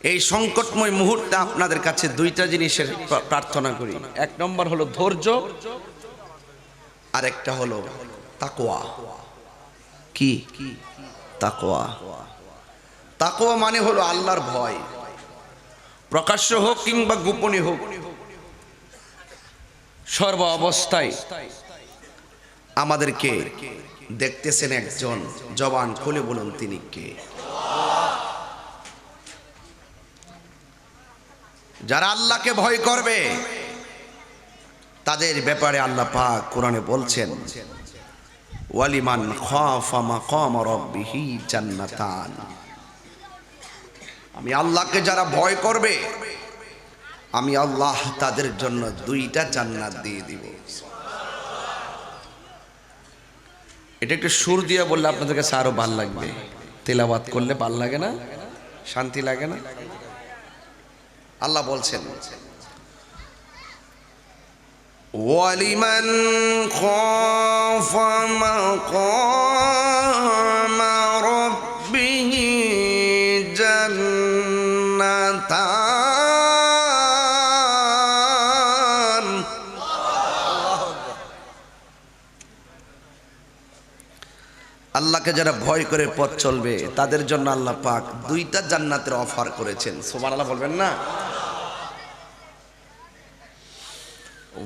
এই সংকটময় মুহূর্তে আপনাদের কাছে দুইটা জিনিসের প্রার্থনা করি। এক নম্বর হলো ধৈর্য আর একটা হলো তাকোয়া কি? তাকোয়া তাকোয়া মানে হলো আল্লাহর ভয়। প্রকাশ্য হোক কিংবা গোপনে হোক, সর্ব অবস্থায় আমাদেরকে দেখতেছেন একজন জবান খুলে বলুন তিনি কে? যারা আল্লাহকে ভয় করবে, তাদের ব্যাপারে আল্লাহ পাক কোরআনে বলছেন, ওয়ালিমান খাফা মাকাম রাব্বিহি জান্নাতান। আমি আল্লাহকে যারা ভয় করবে, আমি আল্লাহ তাদের জন্য দুইটা জান্নাত দিয়ে দিব। এটা একটু সুর দিয়ে বললে আপনাদের কাছে আরও ভালো লাগবে। তেলাবাত করলে ভালো লাগে না? শান্তি লাগে না? আল্লাহ বলছেন জান্নাতান। আল্লাহকে যারা ভয় করে পথ চলবে তাদের জন্য আল্লাহ পাক দুইটা জান্নাতের অফার করেছেন। সোমান আল্লাহ বলবেন না?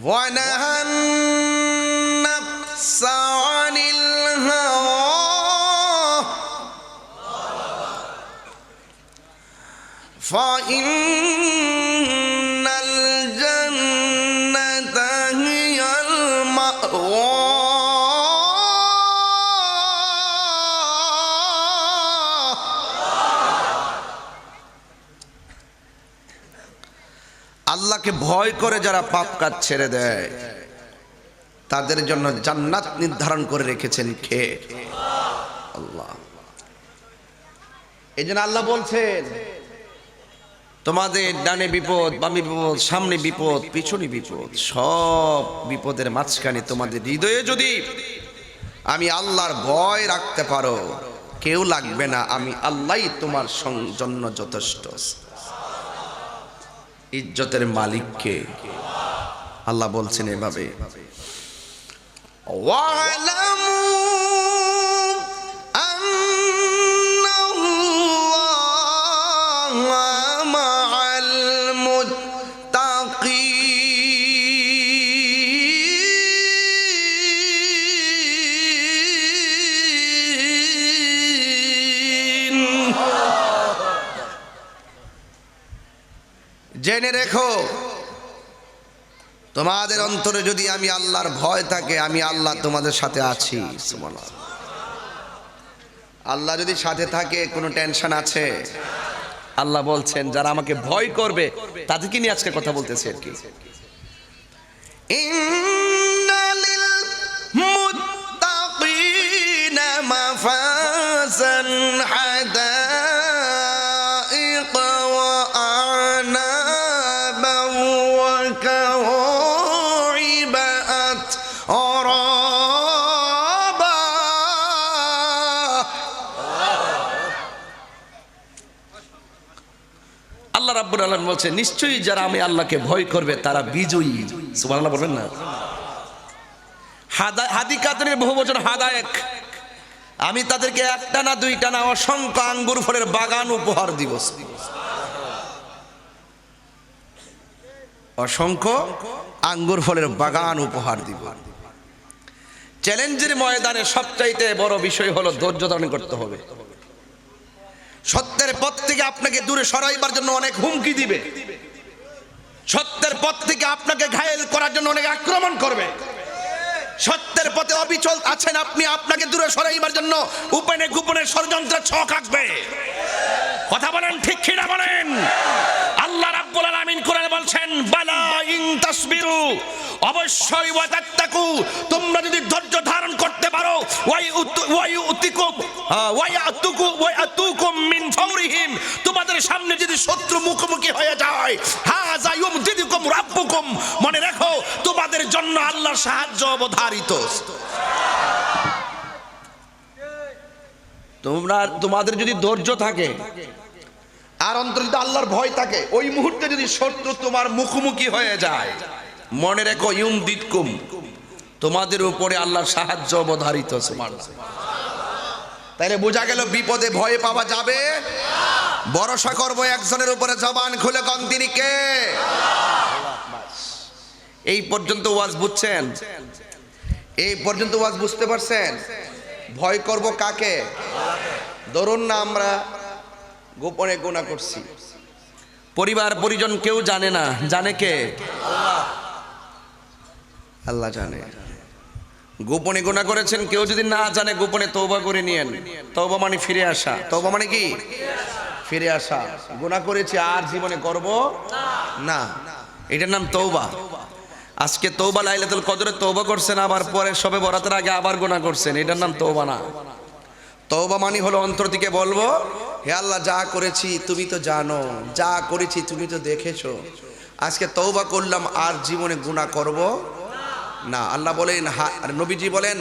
ونهى النفس عن الهوى فإن আল্লাহকে ভয় করে যারা পাপ কাজ ছেড়ে দেয়, তাদের জন্য জান্নাত নির্ধারণ করে রেখেছেন কে? আল্লাহ। এই আল্লাহ বলছেন, তোমাদের ডানে বিপদ, বামে বিপদ, সামনে বিপদ, পিছনে বিপদ, সব বিপদের মাঝখানে তোমাদের হৃদয়ে যদি আমি আল্লাহর ভয় রাখতে পারো, কেউ লাগবে না, আমি আল্লাহই তোমার জন্য যথেষ্ট। ইজ্জতের মালিককে আল্লাহ বলছেন এভাবে। ওয়ালাম জেনে রেখো, তোমাদের অন্তরে যদি আমি আল্লাহর ভয় থাকে, আমি আল্লাহ তোমাদের সাথে আছি আল্লাহ যদি সাথে থাকে, কোনো টেনশন আছে? আল্লাহ বলছেন, যারা আমাকে ভয় করবে, তাদেরকে নিয়ে আজকে কথা বলতেছে আর কি। মুত্তাকিনা বলছে, নিশ্চয়ই যারা আমি আল্লাহকে ভয় করবে, তারা বিজয়ী। সুবহানাল্লাহ বলবেন না? হাদা হাদিকাতের বহু বচন হাদায়েক। আমি তাদেরকে একটা না দুইটা না অসংখ্য আঙ্গুর ফলের বাগান উপহার দিব। অসংখ্য আঙ্গুর ফলের বাগান উপহার দিব। চ্যালেঞ্জের ময়দানে সবচাইতে বড় বিষয় হলো ধৈর্য ধারণ করতে হবে। সত্যের পথ থেকে আপনাকে দূরে সরাইবার জন্য অনেক হুমকি দিবে। সত্যের পথ থেকে আপনাকে ঘায়েল করার জন্য অনেক আক্রমণ করবে। সত্যের পথে অবিচল আছেন আপনি, আপনাকে দূরে সরাইবার জন্য উপেনে গোপনে ষড়যন্ত্রের ছক আঁকবে। কথা বলেন ঠিক কিনা বলেন? আল্লাহ রাব্বুল আলামিন কোরআনে বলছেন, বালা ইন তাসবিরু অবশ্যই ওয়া তাত্তাকু তোমরা যদি ধৈর্য ধারণ করতে পারো, ওয়াই ওয়াই যদি শত্রু মুখোমুখি হয়ে যায় হাযা ইউমদিদুকুম রাব্বুকুম। মনে রাখো, তোমাদের জন্য আল্লাহর সাহায্য অবধারিত। তোমরা, তোমাদের যদি ধৈর্য থাকে, আর অন্তর যদি আল্লাহর ভয় থাকে, ওই মুহূর্তে যদি শত্রু তোমার মুখোমুখি হয়ে যায়, মনে রেখো ইউম দিতকুম তোমাদের উপরে আল্লাহর সাহায্য অবধারিত। তাইলে বোঝা গেল বিপদে ভয় পাওয়া যাবে? ভরসা করব একজনের উপরে জবান খুলে কন তিনি কে? এই পর্যন্ত ওয়াজ বুঝছেন? এই পর্যন্ত ওয়াজ বুঝতে পারছেন? ভয় করব কাকে? ধরুন না আমরা গোপনে গোনা করছি। পরিবার, পরিজন কেউ জানে না। জানে কে? আল্লাহ জানে। গোপনে গোনা করেছেন, কেউ যদি না জানে, গোপনে তৌবা করে নিয়েন। তৌবা মানে ফিরে আসা। তৌবা মানে কি? ফিরে আসা। গোনা করেছি, আর জীবনে করব না। এটার নাম তৌবা আজকে তৌবা লাইলাতুল কদরে তৌবা করছেন, আবার পরে সবে বরাতের আগে আবার গোনা করছেন। এটার নাম তৌবা না। তৌবা মানে হলো অন্তর থেকে বলব, হে আল্লাহ, যা করেছি তুমি তো জানো, যা করেছি তুমি তো দেখেছ। আজকে তৌবা করলাম, আর জীবনে গুণা করব না। আল্লাহ বলেন নবীজি বলেন,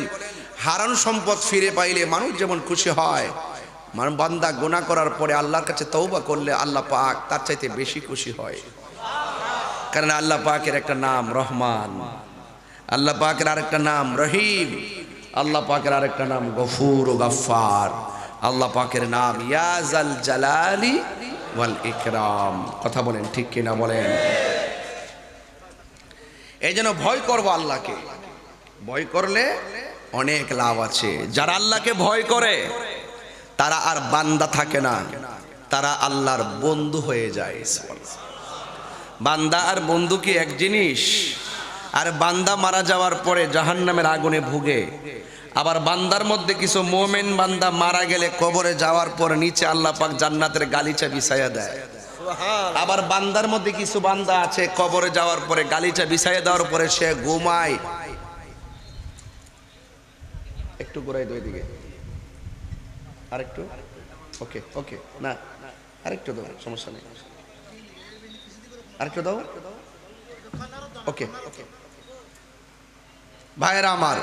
হারান সম্পদ ফিরে পাইলে মানুষ যেমন খুশি হয় মানে বান্দা গুণা করার পরে আল্লাহর কাছে তৌবা করলে আল্লাহ পাক তার চাইতে বেশি খুশি হয়। কারণ আল্লাহ পাকের একটা নাম রহমান। আল্লাহ পাকের আরেকটা নাম রহিম। আল্লাহ পাকের আরেকটা নাম গফুর ও গফার আল্লাহ পাকের নাম ইয়াজাল জালালি ওয়াল ইকরাম। কথা বলেন, ঠিক কিনা বলেন? এই জন্য ভয় করব আল্লাহকে। ভয় করলে অনেক লাভ আছে। যারা আল্লাহকে ভয় করে তারা আর বান্দা থাকে না। তারা আল্লাহর বন্ধু হয়ে যায়। বান্দা আর বন্ধু কি এক জিনিস? আর বান্দা মারা যাওয়ার পরে জাহান্নামের আগুনে ভুগে। আবার বান্দার মধ্যে কিছু মোমেন বান্দা মারা গেলে কবরে যাওয়ার পর নিচে আল্লাহ পাক জান্নাতের গালিচা বিছাইয়া দেয়। আবার বান্দার মধ্যে কিছু বান্দা আছে, কবরে যাওয়ার পরে গালিচা বিছাইয়া দেওয়ার পরে সে ঘুমায়। একটু ঘুরাই দিকে আরেকটু? ওকে ওকে, না, আরেকটু দাও, সমস্যা নেই। আরেকটু দাও। ওকে ওকে। ভাইয়েরা আমার,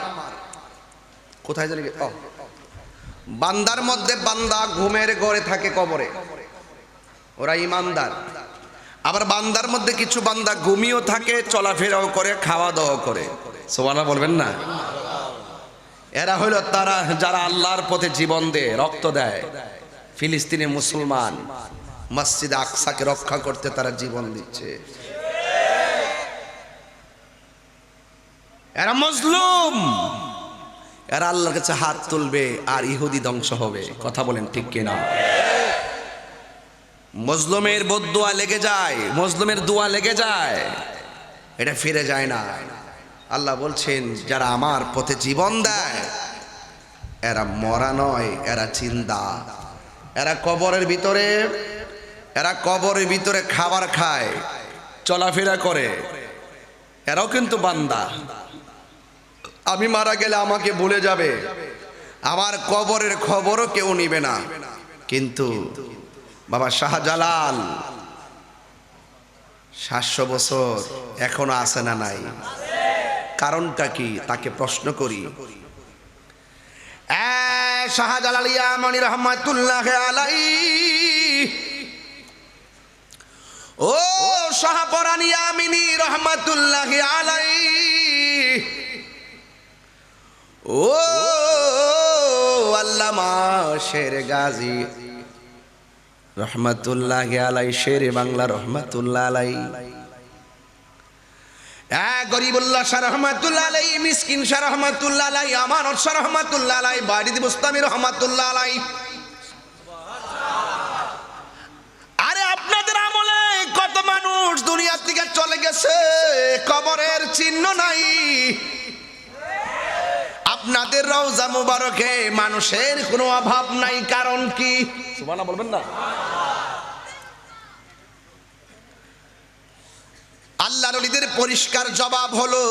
কোথায় জানি ও। বান্দার মধ্যে বান্দা ঘুমের ঘরে থাকে কবরে। ওরা ইমানদার। আবার বান্দার মধ্যে কিছু বান্দা ঘুমিয়েও থাকে, চলাফেরাও করে খাওয়া দাওয়া করে। সোমানা বলবেন না? এরা হলো তারা যারা আল্লাহর পথে জীবন দেয়, রক্ত দেয়। ফিলিস্তিনি মুসলমান মসজিদ আকসাকে রক্ষা করতে তারা জীবন দিচ্ছে। এরা মজলুম। এরা আল্লাহর কাছে হাত তুলবে, আর ইহুদি ধ্বংস হবে। কথা বলেন ঠিক কিনা? মজলুমের বদুয়া লেগে যায়, মজলুমের দোয়া লেগে যায়, এটা ফিরে যায় না। আল্লাহ বলছেন, যারা আমার পথে জীবন দেয়, এরা মরা নয়, এরা চিন্তা এরা কবরের ভিতরে, এরা কবরের ভিতরে খাবার খায়, চলাফেরা করে। এরাও কিন্তু বান্দা। আমি মারা গেলে আমাকে ভুলে যাবে। আমার কবরের খবরও কেউ নিবে না। কিন্তু বাবা শাহজালাল, সাতশো বছর এখনও আছে না নাই? কারণটা কি? তাকে প্রশ্ন করি। এ, শাহজালাল ইয়ামানি রহমাতুল্লাহ আলাই ও শাহপরান ইয়ামিনী রহমাতুল্লাহ আলাই ও আল্লামা শের গাজী রহমাতুল্লাহ আলাই শের বাংলা রহমাতুল্লাহ আলাই আলাই আরে আপনাদের আমলে কত মানুষ দুনিয়া থেকে চলে গেছে, কবরের চিহ্ন নাই। আপনাদের রওজা মুবারকে মানুষের কোনো অভাব নাই, কারণ কি? বলবেন না আল্লাহ নবীদের পরিষ্কার জবাব হলো,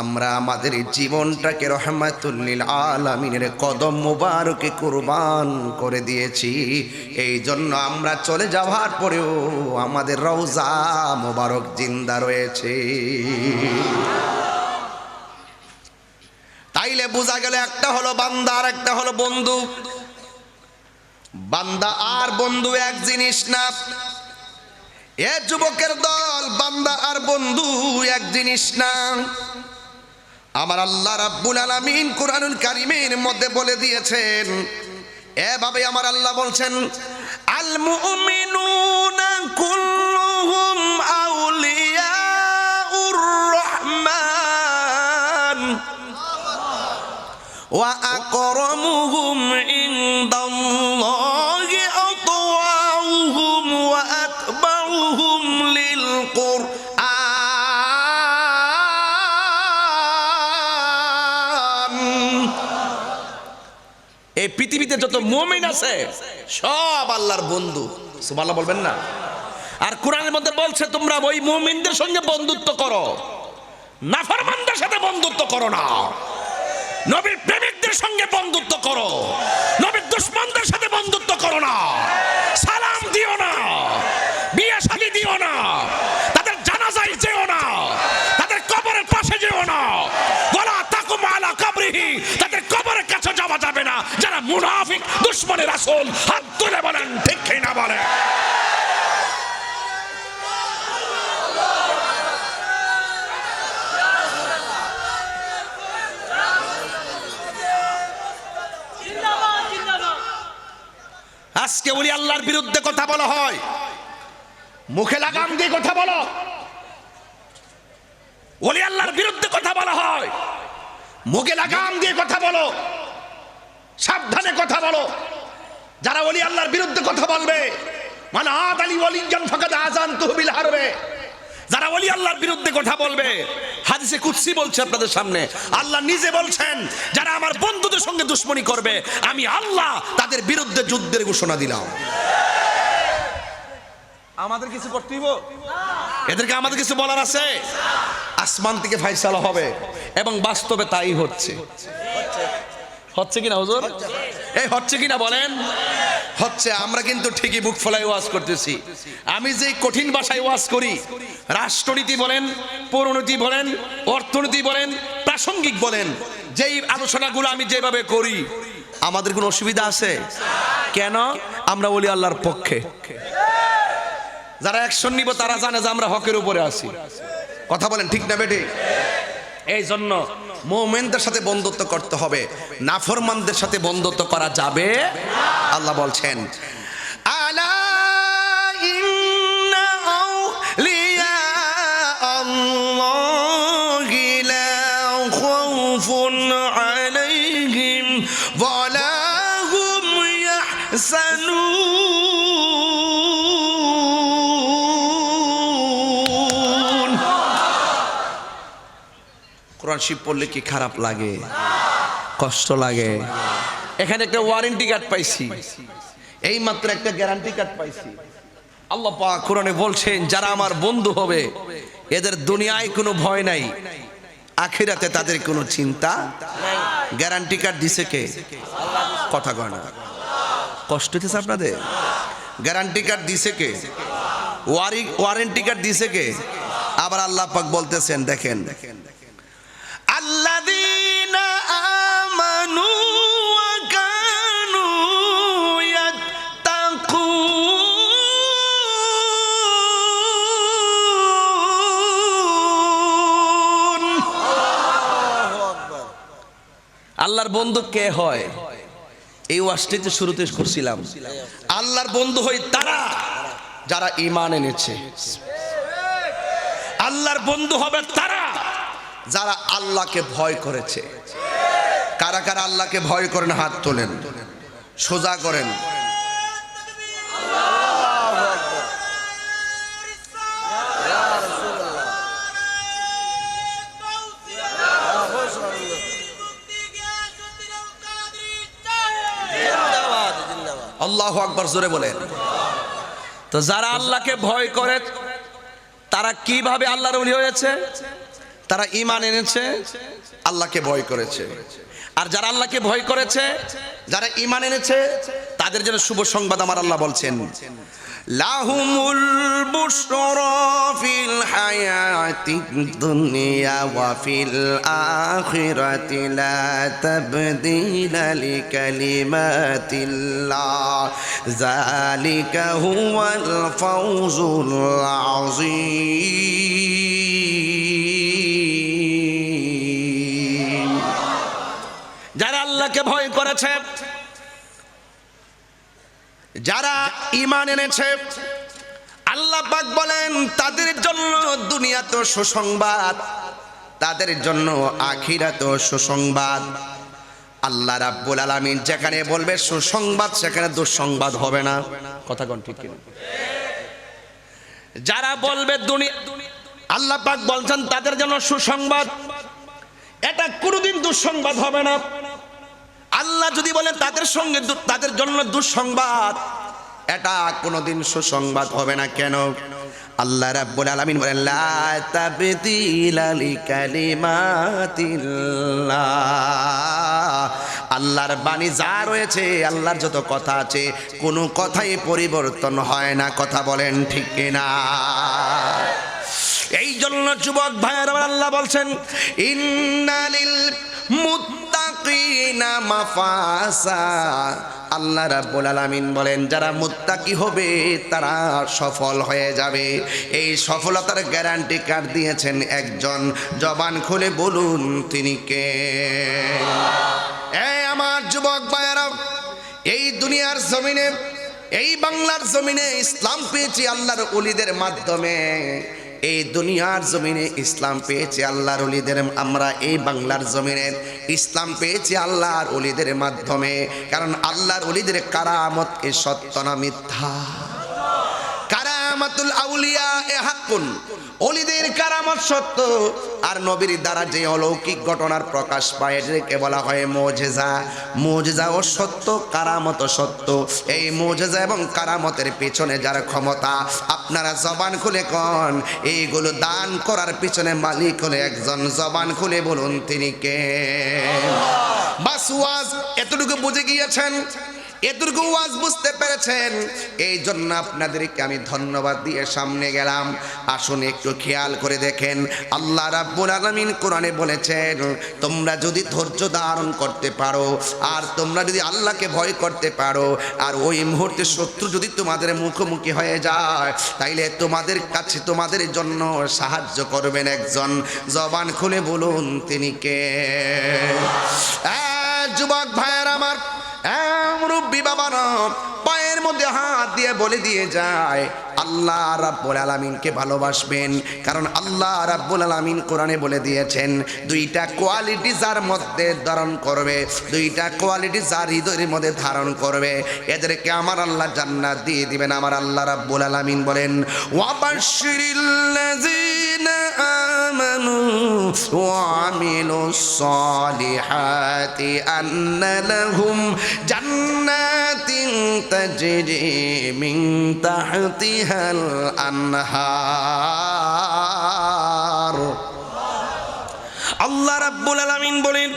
আমরা আমাদের জীবনটাকে রহমাতুল্লিল আলামিনের কদম মুবারকে কুরবান করে দিয়েছি। এই জন্য আমরা চলে যাওয়ার পরেও আমাদের রওজা মুবারক জিন্দা রয়েছে। তাইলে বোঝা গেল একটা হলো বান্দা, আর একটা হলো বন্ধু। বান্দা আর বন্ধু এক জিনিস না, এ যুবকের দল বান্দা আর বন্ধু এক জিনিস না। আমার আল্লাহ রাব্বুল আলামিন কোরআনুল কারিমের মধ্যে বলে দিয়েছেন এভাবে আমার আল্লাহ বলছেন, আল মুমিনুনা কুল্লুহুম আউলিয়াউর রহমান, ওয়া আকরামুহুম ইনদাল্লাহি আতওয়াউহুম ওয়া আতবাউহুম এই পৃথিবীতে যত মুমিন আছে, সব আল্লাহর বন্ধু। সুবহানাল্লাহ বলবেন না? আর কোরআনের মধ্যে বলছে, তোমরা ওই মুমিনদের সঙ্গে বন্ধুত্ব করো। নাফরমানদের সাথে বন্ধুত্ব করো না। নবীর প্রেমিকদের সঙ্গে বন্ধুত্ব করো। নবীর দুশ্মনদের সাথে বন্ধুত্ব করো না। সালাম দিও না। বিয়ে শাদী দিও না। তাদের জানাজায় যেও না। তাদের কবরের পাশে যেও না। বলা তাকুম আলা কবরিহি। যাওয়া যাবে না। যারা মুনাফিক দুশ্মনের আসল হাত তুলে বলেন, ঠিক না জিন্দাবাদ আজকে বলি, আল্লাহর বিরুদ্ধে কথা বলা হয়। মুখে লাগাম দিয়ে কথা বলো। ওলি আল্লাহর বিরুদ্ধে কথা বলা হয়। মুখে লাগাম দিয়ে কথা বলো। সাবধানে কথা বলো। যারা ওলি আল্লাহর বিরুদ্ধে কথা বলবে মানে আদ আলী ওলিজন ফাকাদ আজান তহবিল হারবে। যারা ওলি আল্লাহর বিরুদ্ধে কথা বলবে হাদিসে কুৎসি বলছে আপনাদের সামনে। আল্লাহ নিজে বলছেন যারা আমার বন্ধুদের সঙ্গে দুশ্মনী করবে আমি আল্লাহ তাদের বিরুদ্ধে যুদ্ধের ঘোষণা দিলাম। আমাদের কিছু করতে এদেরকে আমাদের কিছু বলার আছে? আসমান থেকে ফাইসালা হবে এবং বাস্তবে তাই হচ্ছে। হচ্ছে কিনা হুজুর? এই হচ্ছে কিনা বলেন? হচ্ছে আমরা কিন্তু ঠিকই বুক ফলাই ওয়াজ করতেছি। আমি যে কঠিন ভাষায় ওয়াজ করি রাষ্ট্রনীতি বলেন পৌরনীতি বলেন অর্থনীতি বলেন প্রাসঙ্গিক বলেন যেই আলোচনাগুলো আমি যেভাবে করি আমাদের কোনো অসুবিধা আছে? কেন? আমরা বলি আল্লাহর পক্ষে। যারা অ্যাকশন নিব তারা জানে যে আমরা হকের উপরে আছি। কথা বলেন ঠিক না বেটে এই জন্য মোমেনদের সাথে বন্ধুত্ব করতে হবে। নাফরমানদের সাথে বন্ধুত্ব করা যাবে আল্লাহ বলছেন কোরআন শিব পড়লে কি খারাপ লাগে? কষ্ট লাগে। এখানে একটা ওয়ারেন্টি কার্ড পাইছি। এই মাত্র একটা গ্যারান্টি কার্ড পাইছি। আল্লাহ পাক কোরআনে বলছেন, যারা আমার বন্ধু হবে, এদের দুনিয়ায় কোনো ভয় নাই। আখিরাতে তাদের কোনো চিন্তা গ্যারান্টি কার্ড দিছে কে? কথা কয় না। কষ্ট হচ্ছে আপনাদের? গ্যারান্টি কার্ড দিছে কে? ওয়ারি ওয়ারেন্টি কার্ড দিছে কে? আবার আল্লাহ পাক বলতেছেন, দেখেন الذين آمنوا وكانوا يتقون আল্লাহর বন্ধু কে হয় এই ওয়াজটিতে শুরুতে করছিলাম আল্লাহর বন্ধু হয় তারা যারা ইমান এনেছে আল্লাহর বন্ধু হবে তারা যারা আল্লাহকে ভয় করেছে। কারা কারা আল্লাহকে ভয় করেন, হাত তোলেন। সোজা করেন। আল্লাহ আকবর জোরে বলেন। তো যারা আল্লাহকে ভয় করে, তারা কীভাবে আল্লাহর হয়েছে? তারা ইমান এনেছে, আল্লাহকে ভয় করেছে। আর যারা আল্লাহকে ভয় করেছে, যারা ইমান এনেছে, তাদের জন্য শুভ সংবাদ আমার আল্লাহ বলছেন। লাহুমুল দুনিয়া যারা আল্লাহকে ভয় করেছে, যারা ইমান এনেছে, আল্লাহ পাক বলেন, তাদের জন্য দুনিয়া তো সুসংবাদ, তাদের জন্য আখিরা তো সুসংবাদ। আল্লাহ রাব্বুল আলামিন যেখানে বলবে, সুসংবাদ সেখানে দুঃসংবাদ হবে না। কথা কোন ঠিক কিনা? যারা বলবে, দুনিয়া আল্লাহ পাক বলছেন, তাদের জন্য সুসংবাদ। এটা কোনোদিন দুঃসংবাদ হবে না। আল্লাহ যদি বলেন তাদের সঙ্গে তাদের জন্য দুঃসংবাদ, এটা কোনোদিন সুসংবাদ হবে না কেন? আল্লাহ রাব্বুল আলামিন বলেন, লা তাবদীলা লিকালিমাতিল্লাহ। আল্লাহর বাণী যা রয়েছে, আল্লাহর যত কথা আছে, কোনো কথাই পরিবর্তন হয় না। কথা বলেন ঠিক কিনা? এই জন্য যুবক ভাইয়ের, আল্লাহ বলছেন, ইন্নালিল মুত্তাকিনা মাফাসা। আল্লাহ রাব্বুল আলামিন বলেন, যারা মুত্তাকি হবে, তারা সফল হয়ে যাবে। এই সফলতার গ্যারান্টি কার্ড দিয়েছেন একজন? জবান খুলে বলুন, তিনি কে? এই আমার যুবক ভাইয়েরা, এই দুনিয়ার জমিনে, এই বাংলার জমিনে ইসলাম পেয়েছি আল্লাহর অলিদের মাধ্যমে। এই দুনিয়ার জমিনে ইসলাম পেয়েছি আল্লাহর অলিদের আমরা এই বাংলার জমিনে ইসলাম পেয়েছি আল্লাহর অলিদের মাধ্যমে কারণ আল্লাহর অলিদের কারামত এ সত্য না মিথ্যা। কারামাতুল আউলিয়া, এ হাক্কুন। অলিদের কারামত সত্য। আর নবীর দ্বারা যে অলৌকিক ঘটনার প্রকাশ পায়, এটাকে বলা হয় মোজেজা। মোজেজা ও সত্য, কারামত সত্য। এই মোজেজা এবং কারামতের পেছনে যার ক্ষমতা, আপনারা জবান খুলে কন, এইগুলো দান করার পিছনে মালিক হলে একজন। জবান খুলে বলুন তিনি কে? বাস ওয়াজ এতটুকু বুঝে গিয়েছেন? এতটুকু ওয়াজ বুঝতে পেরেছেন? এই জন্য আপনাদেরকে আমি ধন্যবাদ দিয়ে সামনে গেলাম। আসুন একটু খেয়াল করে দেখেন। আল্লাহ রাব্বুল আলামিন কোরআনে বলেছেন, তোমরা যদি ধৈর্য ধারণ করতে পারো, আর তোমরা যদি আল্লাহকে ভয় করতে পারো, আর ওই মুহূর্তে শত্রু যদি তোমাদের মুখোমুখি হয়ে যায়, তাইলে তোমাদের কাছে তোমাদের জন্য সাহায্য করবেন একজন। জবান খুলে বলুন, তিনি কে? যুবক ভাইয়ের আমার মুরব্বী বাবারা পায়ের মধ্যে হাত দিয়ে বলে দিয়ে যায়, আল্লাহ রাব্বুল আলামিনকে ভালোবাসবেন। কারণ আল্লাহ রাব্বুল আলামিন কোরআনে বলে দিয়েছেন, দুইটা কোয়ালিটি যার মধ্যে ধারণ করবে, দুইটা কোয়ালিটি যার হৃদয়ের মধ্যে ধারণ করবে। এদেরকে আমার আল্লাহ জান্নাত দিয়ে দিবেন, আমার আল্লাহ রাব্বুল আলামিন বলেন, ওয়াবাশশিরিল্লাযিনা আমানু ওয়া আমিলুস সালিহাতি আন্না تجري من تحتها الأنهار আল্লাহ রাব্বুল আলামিন বলেন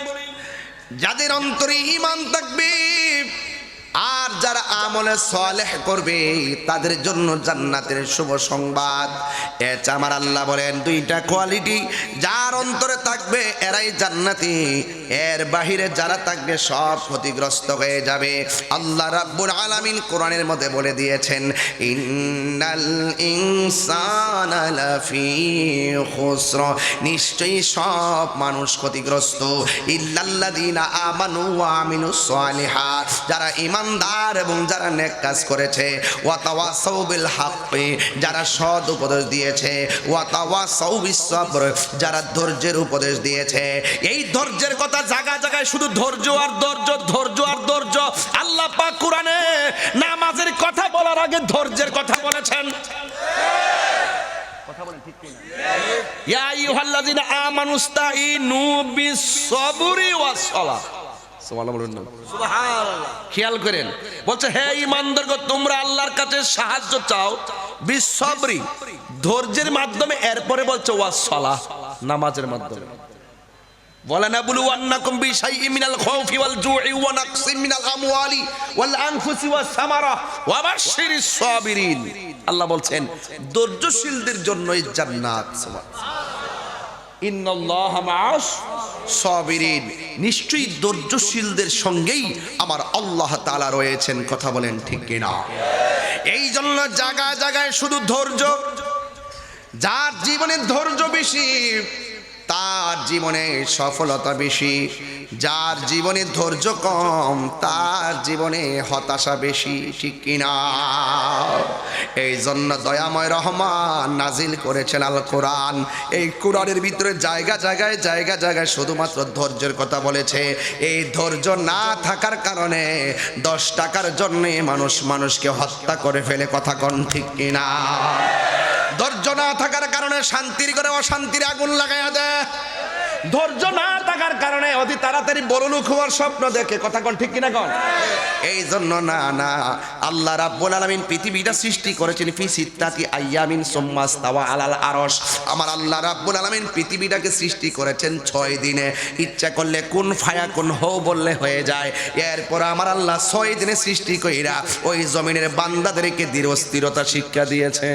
যাদের অন্তরে ঈমান থাকবে আর যারা আমলে সলেহ করবে, তাদের জন্য জান্নাতের শুভ সংবাদ। এটা আমার আল্লাহ বলেন, দুইটা কোয়ালিটি যার অন্তরে থাকবে, এরাই জান্নাতি। এর বাহিরে যারা থাকবে, সব ক্ষতিগ্রস্ত হয়ে যাবে। আল্লাহ রাব্বুল আলামিন কোরআনের মধ্যে বলে দিয়েছেন, ইন্নাল ইনসানা নিশ্চয়ই সব মানুষ ক্ষতিগ্রস্ত। ইল্লাল্লাযীনা আমানু ওয়া আমিলুস সালিহাত যারা ইমানদার এবং যারা নেক কাজ করেছে ওয়া তাওয়াসাউ বিল হাক্কি যারা সৎ উপদেশ দিয়েছে ওয়া তাওয়াসাউ বিস যারা ধৈর্যের উপদেশ দিয়েছে। এই ধৈর্যের কথা জায়গা জায়গায় শুধু ধৈর্য আর ধৈর্য ধৈর্য আর ধৈর্য। আল্লাহ পাক কোরআনে নামাজের কথা বলার আগে ধৈর্যের কথা বলেছেন। ইয়া আইয়ুহাল্লাযীনা আমানুস্তাঈনু বিস-সাবরি ওয়াস-সালাহ সুবহানাল্লাহ বলুন না খেয়াল করেন। বলছে হে ইমানদারগ তোমরা আল্লাহর কাছে সাহায্য চাও বিশ্বরি ধৈর্যের মাধ্যমে এরপরে বলছে ওয়া নামাজের মাধ্যমে। আল্লাহ বলছেন ধৈর্যশীলদের জন্যই জান্নাত সাবিরিন। নিশ্চয়ই ধৈর্যশীলদের সঙ্গেই আমার আল্লাহ তালা রয়েছেন, কথা বলেন ঠিক কিনা? এই জন্য জায়গায় জায়গায় শুধু ধৈর্য, যার জীবনে ধৈর্য বেশি, তার জীবনে সফলতা বেশি। যার জীবনে ধৈর্য কম, তার জীবনে হতাশা বেশি, ঠিক কিনা? এই জন্য দয়াময় রহমান নাজিল করেছেন আল কোরআন। এই কোরআনের ভিতরে জায়গা জায়গায় জায়গা জায়গায় শুধুমাত্র ধৈর্যের কথা বলেছে। এই ধৈর্য না থাকার কারণে দশ টাকার জন্যে মানুষ মানুষকে হত্যা করে ফেলে, কথা কন ঠিক কিনা? ধৈর্য না থাকার কারণে শান্তির করে অশান্তির আগুন লাগাইয়া দেয়। ধৈর্য না থাকার কারণে অতি তাড়াতাড়ি বড় লোক হওয়ার স্বপ্ন দেখে। কথা কন, ঠিক কিনা কন? এই জন্য না না, আল্লাহ রাব্বুল আলামিন পৃথিবীটা সৃষ্টি করেছেন ফি সিত্তাতি আইয়ামিন সুম্মাস তাওয়া আলাল আরশ। আমার আল্লাহ রাব্বুল আলামিন পৃথিবীটাকে সৃষ্টি করেছেন ছয় দিনে। ইচ্ছা করলে কোন ফায়া কোন হও বললে হয়ে যায়। এরপর আমার আল্লাহ ছয় দিনে সৃষ্টি কইরা ওই জমিনের বান্দাদেরকে দৃঢ় স্থিরতা শিক্ষা দিয়েছে